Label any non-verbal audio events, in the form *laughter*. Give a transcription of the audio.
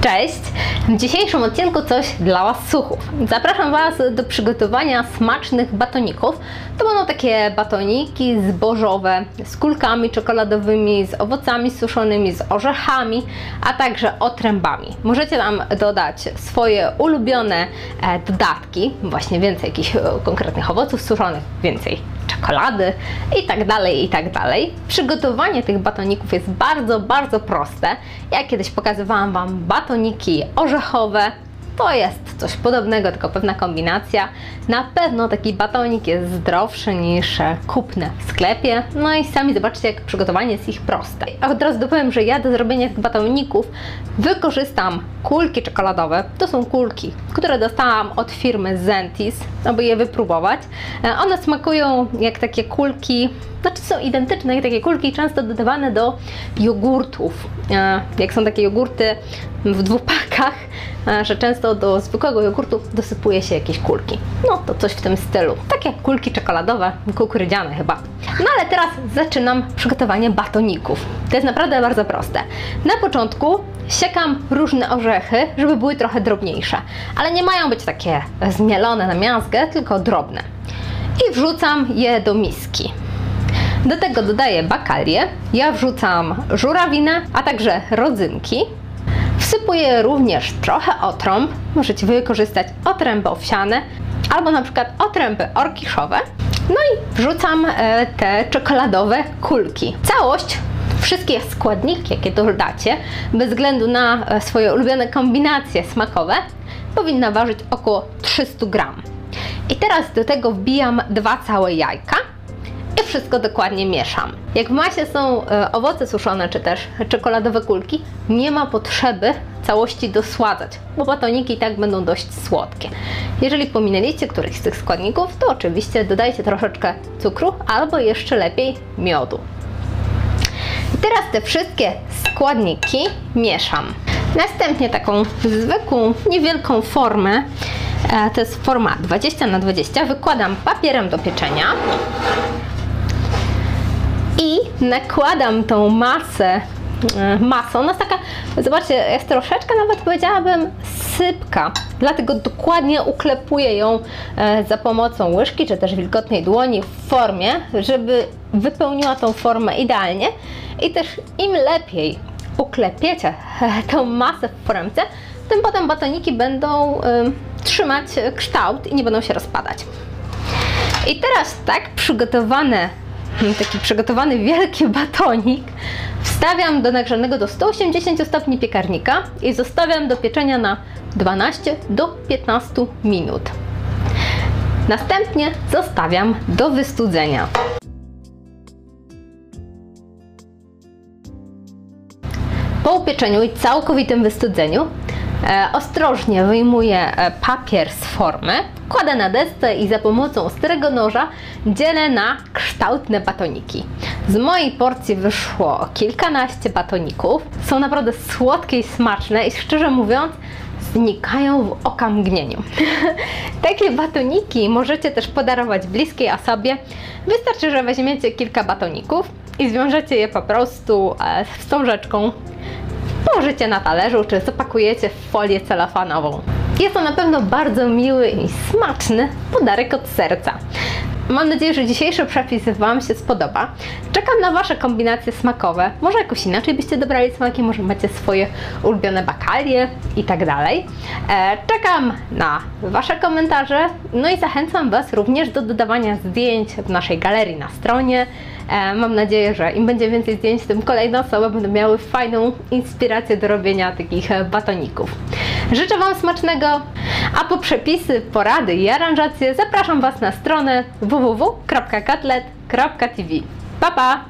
Cześć! W dzisiejszym odcinku coś dla Was suchów. Zapraszam Was do przygotowania smacznych batoników. To będą takie batoniki zbożowe z kulkami czekoladowymi, z owocami suszonymi, z orzechami, a także otrębami. Możecie tam dodać swoje ulubione e, dodatki, właśnie więcej jakichś e, konkretnych owoców suszonych, więcej czekolady i tak dalej, i tak dalej. Przygotowanie tych batoników jest bardzo, bardzo proste. Ja kiedyś pokazywałam Wam batoniki orzechowe, to jest coś podobnego, tylko pewna kombinacja. Na pewno taki batonik jest zdrowszy niż kupne w sklepie. No i sami zobaczcie, jak przygotowanie jest ich proste. Od razu dopowiem, że ja do zrobienia tych batoników wykorzystam kulki czekoladowe. To są kulki, które dostałam od firmy Zentis, aby je wypróbować. One smakują jak takie kulki znaczy są identyczne jak takie kulki, często dodawane do jogurtów. E, jak są takie jogurty w dwóch pakach, e, że często do zwykłego jogurtu dosypuje się jakieś kulki. No to coś w tym stylu. Takie kulki czekoladowe, kukurydziane chyba. No ale teraz zaczynam przygotowanie batoników. To jest naprawdę bardzo proste. Na początku siekam różne orzechy, żeby były trochę drobniejsze, ale nie mają być takie zmielone na miazgę, tylko drobne. I wrzucam je do miski. Do tego dodaję bakalię, ja wrzucam żurawinę, a także rodzynki. Wsypuję również trochę otrąb, możecie wykorzystać otręby owsiane albo na przykład otręby orkiszowe. No i wrzucam e, te czekoladowe kulki. Całość wszystkie składniki, jakie dodacie, bez względu na e, swoje ulubione kombinacje smakowe, powinna ważyć około 300 gram. I teraz do tego wbijam dwa całe jajka wszystko dokładnie mieszam. Jak w masie są e, owoce suszone czy też czekoladowe kulki, nie ma potrzeby całości dosładzać, bo batoniki i tak będą dość słodkie. Jeżeli pominęliście któryś z tych składników, to oczywiście dodajcie troszeczkę cukru albo jeszcze lepiej miodu. I teraz te wszystkie składniki mieszam. Następnie taką zwykłą, niewielką formę, e, to jest forma 20 na 20 wykładam papierem do pieczenia i nakładam tą masę e, masą. Ona jest taka, zobaczcie, jest troszeczkę nawet powiedziałabym sypka, dlatego dokładnie uklepuję ją e, za pomocą łyżki czy też wilgotnej dłoni w formie, żeby wypełniła tą formę idealnie i też im lepiej uklepiecie e, tą masę w formce, tym potem batoniki będą trzymać kształt i nie będą się rozpadać. I teraz tak przygotowane *laughs* taki przygotowany wielki batonik wstawiam do nagrzanego do 180 stopni piekarnika i zostawiam do pieczenia na 12 do 15 minut. Następnie zostawiam do wystudzenia. Po upieczeniu i całkowitym wystudzeniu ostrożnie wyjmuję e, papier z formy kładę na desce i za pomocą ostrego noża dzielę na kształtne batoniki. Z mojej porcji wyszło kilkanaście batoników. Są naprawdę słodkie i smaczne i szczerze mówiąc znikają w okamgnieniu. *laughs* Takie batoniki możecie też podarować bliskiej osobie. Wystarczy, że weźmiecie kilka batoników i zwiążecie je po prostu e, wstążeczką położycie na talerzu, czy zapakujecie w folię celofanową. Jest to na pewno bardzo miły i smaczny podarek od serca. Mam nadzieję, że dzisiejszy przepis Wam się spodoba. Czekam na Wasze kombinacje smakowe. Może jakoś inaczej byście dobrali smaki, może macie swoje ulubione bakalie i tak dalej. E, czekam na Wasze komentarze, no i zachęcam Was również do dodawania zdjęć w naszej galerii na stronie. E, mam nadzieję, że im będzie więcej zdjęć, tym kolejne osoby będą miały fajną inspirację do robienia takich batoników. Życzę Wam smacznego, a po przepisy, porady i aranżacje zapraszam Was na stronę www.katlet.tv. Pa, pa!